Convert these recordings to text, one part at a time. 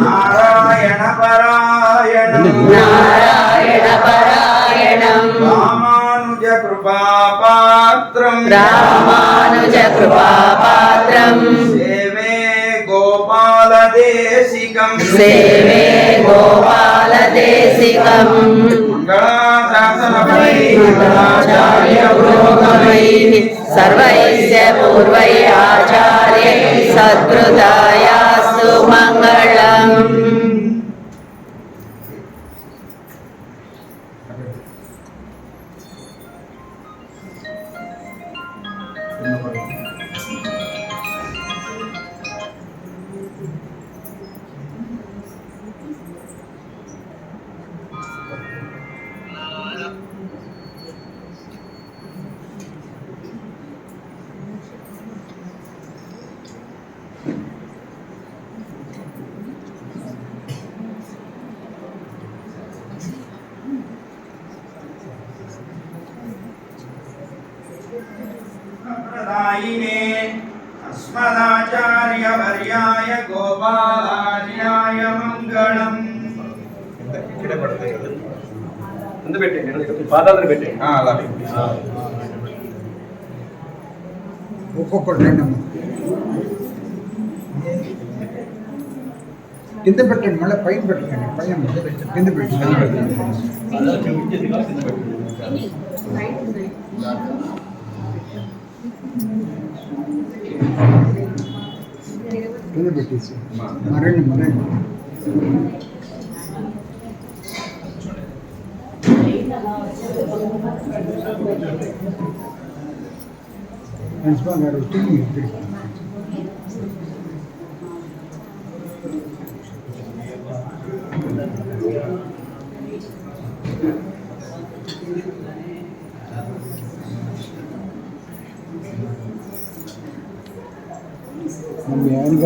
నారాయణ పరాయణం నారాయణ పరాయణం రామానుజ కృపాపాత్రం రామానుజ కృపాపాత్రం సేవే గోపాల దేశికం సేవే గోపాల దేశికం మంగళాశాసనపై మంగళాచార్య పురోగమైః అస్మదాచార్యవర్యాయ గోపాలార్యాయ మంగళం ఇక్కడే పడతాయి కదా ముందు పెట్టండి ఇక్కడ పాదాలు పెట్టండి అలాగే ఒక్కొక్కటి రెండమ్మ కింద పెట్టండి మళ్ళీ పైన పెట్టండి పైన కింద పెట్టండి కింద పెట్టేసి మరండి మరండి ప్రిన్సిపాల్ గారు టీవీ ఇక్కడికి మీ ఆయన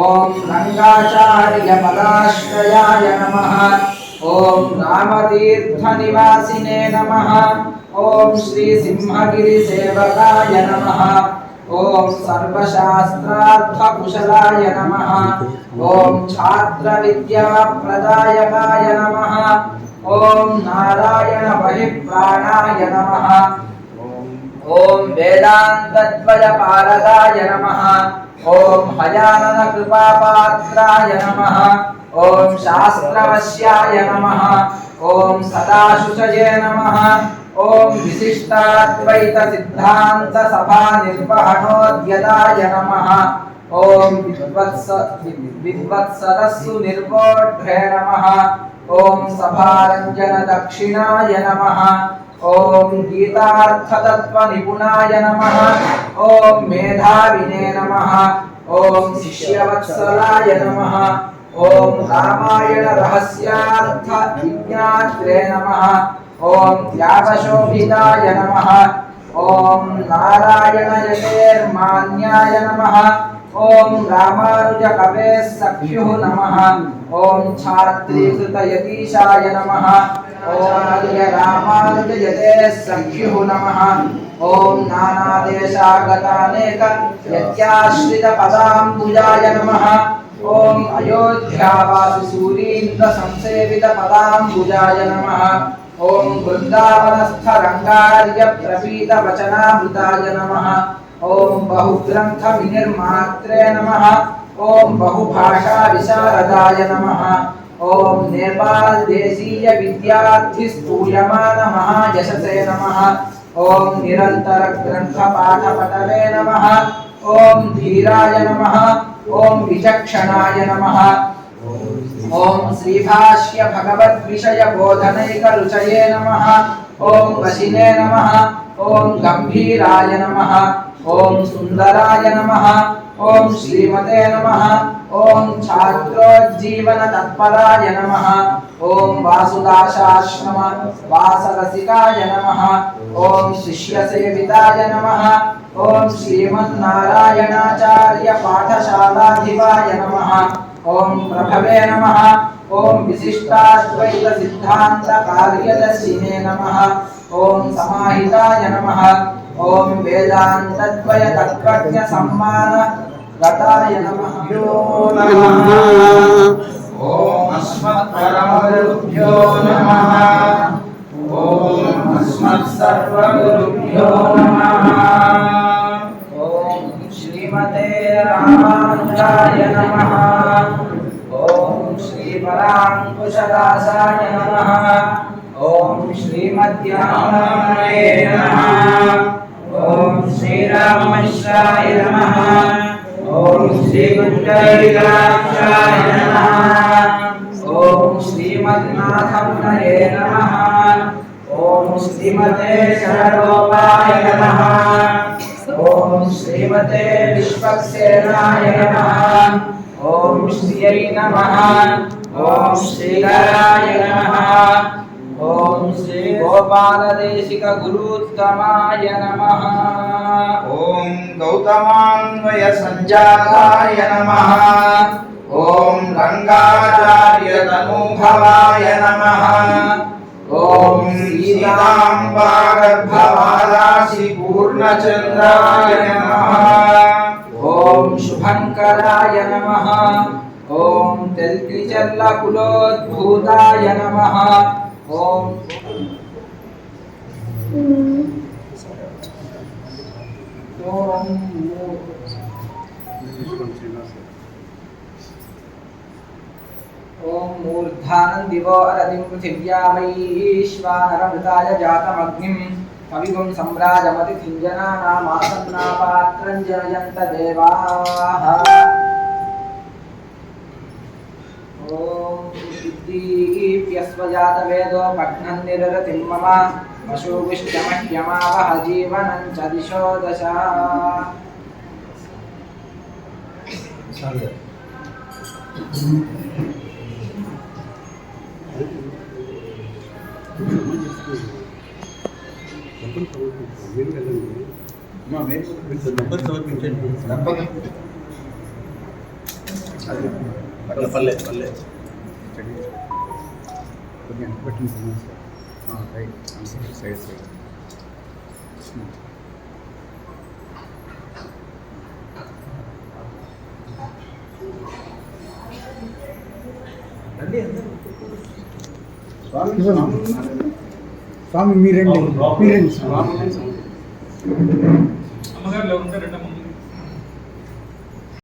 ఓం గంగాచార్య పదాశ్రయాయ నమ. ఓం రామతీర్థ నివాసినే నమ. ఓం శ్రీ సింహగిరి సేవకాయ నమ. ఓం సర్వశాస్త్రార్థ కుశలాయ నమ. ఓం ఛాత్ర విద్యా ప్రదాయకాయ నమ. ఓం నారాయణ బహిప్రాణాయ నమ. ఓం వేదాంతద్వయ పారదాయ నమః. ఓం హయానన కృపాపాత్రాయ నమ ఓం శాస్త్రవశ్యాయ నమ ఓం సదాశుచయే నమ ఓం విశిష్టాద్వైత సిద్ధాంత సభా నిర్వహణోద్యతాయ నమ ఓం విద్వత్స విద్వత్సరస్సు నిర్వోఢ్రే నమ ఓం సభారంజన దక్షిణాయ నమ ॐ गीतार्थतत्त्वनिपुणाय नमः। ओम मेधाविने नमः। ओम शिष्यवत्सलाय नमः। ॐ रामायणरहस्यार्थविज्ञात्रे नमः। ओम त्यागशोभिताय नमः। नारायण नारायणयतेर्मान्याय नमः। ॐ रामानुजकवे सख्युः नमः। ॐ छात्रीकृतयतीशाय नमः। ॐ राम प्रजयते सख्युः नमः। ॐ नानादेशागतानेक यत्याश्रितपदाम्बुजाय नमः। ॐ अयोध्यावासिसूरीन्द्रसंसेवितपदाम्बुजाय नमः। ॐ वृन्दावनस्थरङ्गार्यप्रपीतवचनामृताय नमः। ॐ बहुग्रन्थविनिर्मात्रे नमः। बहुभाषा बहुभाषाविशारदाय नमः। ओम नेपाल देशीय विद्यार्थी विद्यार्थिस्तूयमान महायशसे नमः। ओम निरंतर ग्रंथ पाठ पटवे नमः। ओम धीराय नमः। ओम विचक्षणाय नमः। ओम श्री भाष्य भगवत विषय बोधनैक रुचये नमः। ओम वशिने नमः। ओम गंभीराय नमः। ओम सुंदराय नमः। ओम श्रीमते नमः। ఓం ఛాత్రోజ్జీవన తత్పరాయ నమ. ఓం వాసుదాశాశ్రమ వాసరసికాయ నమ. ఓం శిష్య సేవితాయ నమ. ఓం శ్రీమన్నారాయణాచార్య పాఠశాలాధివాయ నమ. ఓం ప్రభవే నమ. ఓం విశిష్టాద్వైత సిద్ధాంత కార్యదర్శినే నమ. ఓం సమాహితాయ నమ. ఓం వేదాంతద్వయ తత్వజ్ఞ సమ్మాన గతాయ నమః నమః ఓం అస్మత్పరమగురుభ్యో నమః ఓం అస్మత్సర్వగురుభ్యో నమః ఓం శ్రీమతే రామానుజాయ నమః ఓం శ్రీపరాంకుశదాసాయ నమః ఓం శ్రీమద్యామాయ నమః ఓం శ్రీరామమిశ్రాయ నమః ఓం శ్రీగుండైరాక్షాయ నమః. ఓం శ్రీమద్నాథమునయే నమః. ఓం శ్రీమతే శరణోపాయ నమః. ఓం శ్రీమతే విశ్వక్సేనాయ నమః. ఓం శ్రీయై నమః. ఓం శ్రీకరాయ నమః. ఓం శ్రీ గోపాలదేశిక గురుత్తమాయ నమః. गौतमान्वय सञ्जाताय नमः। ॐ रङ्गाचार्य तनुभवाय नमः। ॐ सीताम्बागर्भवादासि पूर्णचन्द्राय नमः। ॐ शुभङ्कराय नमः। ॐ तेल्किचल्लकुलोद्भूताय नमः। ॐ ఓం మూర్ధానం దివో అరదిం పృథివ్యా జాతమగ్నిం కవిగుం సమ్రాజమతి కింజనానామాసన్నా పాత్రం జనయంత దేవాః ఓం దీప్యస్వజాతవేదో పఠ్నన్ నిరరతిం మమ వశోవిష్యమహ్యమావహ జీవనం చ దిశో దశ పల్లె పల్లె సైడ్ సైడ్ స్వామి మీరండి మీరండి. స్వామి అమ్మగారు